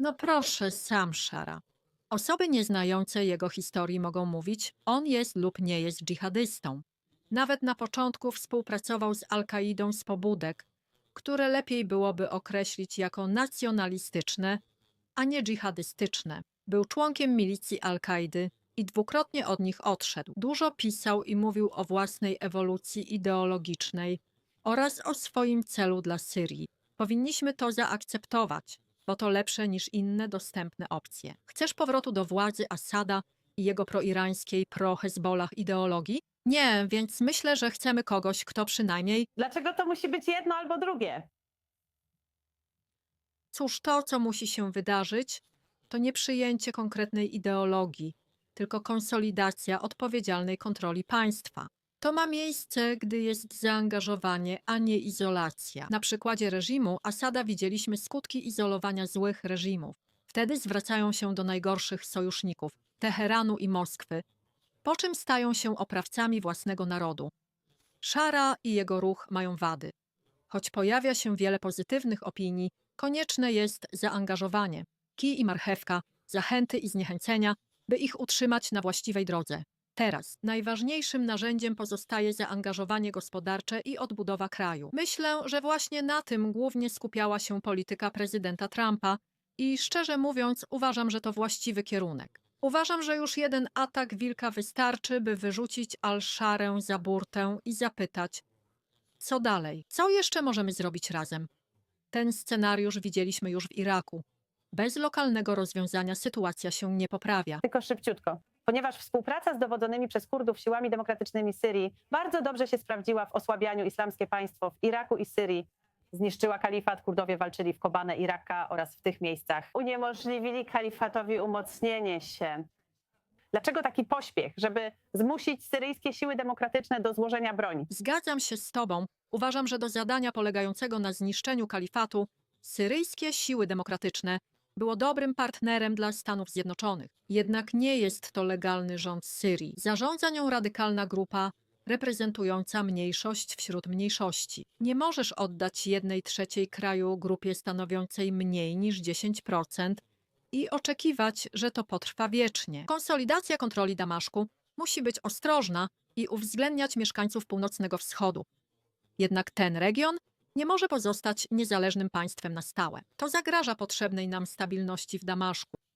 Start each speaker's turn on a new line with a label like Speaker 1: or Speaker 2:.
Speaker 1: No proszę, sam Szara. Osoby nieznające jego historii mogą mówić, on jest lub nie jest dżihadystą. Nawet na początku współpracował z Al-Kaidą z pobudek, które lepiej byłoby określić jako nacjonalistyczne, a nie dżihadystyczne. Był członkiem milicji Al-Kaidy i dwukrotnie od nich odszedł. Dużo pisał i mówił o własnej ewolucji ideologicznej oraz o swoim celu dla Syrii. Powinniśmy to zaakceptować, bo to lepsze niż inne dostępne opcje. Chcesz powrotu do władzy Asada i jego proirańskiej, pro-Hezbollah ideologii? Nie, więc myślę, że chcemy kogoś, kto przynajmniej
Speaker 2: Dlaczego to musi być jedno albo drugie?
Speaker 1: Cóż, to, co musi się wydarzyć, to nie przyjęcie konkretnej ideologii, tylko konsolidacja odpowiedzialnej kontroli państwa. To ma miejsce, gdy jest zaangażowanie, a nie izolacja. Na przykładzie reżimu Asada widzieliśmy skutki izolowania złych reżimów. Wtedy zwracają się do najgorszych sojuszników Teheranu i Moskwy, po czym stają się oprawcami własnego narodu. Szara i jego ruch mają wady. Choć pojawia się wiele pozytywnych opinii, konieczne jest zaangażowanie, kij i marchewka, zachęty i zniechęcenia, by ich utrzymać na właściwej drodze. Teraz najważniejszym narzędziem pozostaje zaangażowanie gospodarcze i odbudowa kraju. Myślę, że właśnie na tym głównie skupiała się polityka prezydenta Trumpa i szczerze mówiąc uważam, że to właściwy kierunek. Uważam, że już jeden atak wilka wystarczy, by wyrzucić Al-Szarę za burtę i zapytać, co dalej? Co jeszcze możemy zrobić razem? Ten scenariusz widzieliśmy już w Iraku. Bez lokalnego rozwiązania sytuacja się nie poprawia.
Speaker 2: Tylko szybciutko. Ponieważ współpraca z dowodzonymi przez Kurdów siłami demokratycznymi Syrii bardzo dobrze się sprawdziła w osłabianiu islamskie państwo w Iraku i Syrii. Zniszczyła kalifat, Kurdowie walczyli w Kobane, Iraka oraz w tych miejscach. Uniemożliwili kalifatowi umocnienie się. Dlaczego taki pośpiech, żeby zmusić syryjskie siły demokratyczne do złożenia broni?
Speaker 1: Zgadzam się z Tobą. Uważam, że do zadania polegającego na zniszczeniu kalifatu syryjskie siły demokratyczne było dobrym partnerem dla Stanów Zjednoczonych. Jednak nie jest to legalny rząd Syrii. Zarządza nią radykalna grupa reprezentująca mniejszość wśród mniejszości. Nie możesz oddać jednej trzeciej kraju grupie stanowiącej mniej niż 10% i oczekiwać, że to potrwa wiecznie. Konsolidacja kontroli Damaszku musi być ostrożna i uwzględniać mieszkańców północnego wschodu. Jednak ten region nie może pozostać niezależnym państwem na stałe. To zagraża potrzebnej nam stabilności w Damaszku.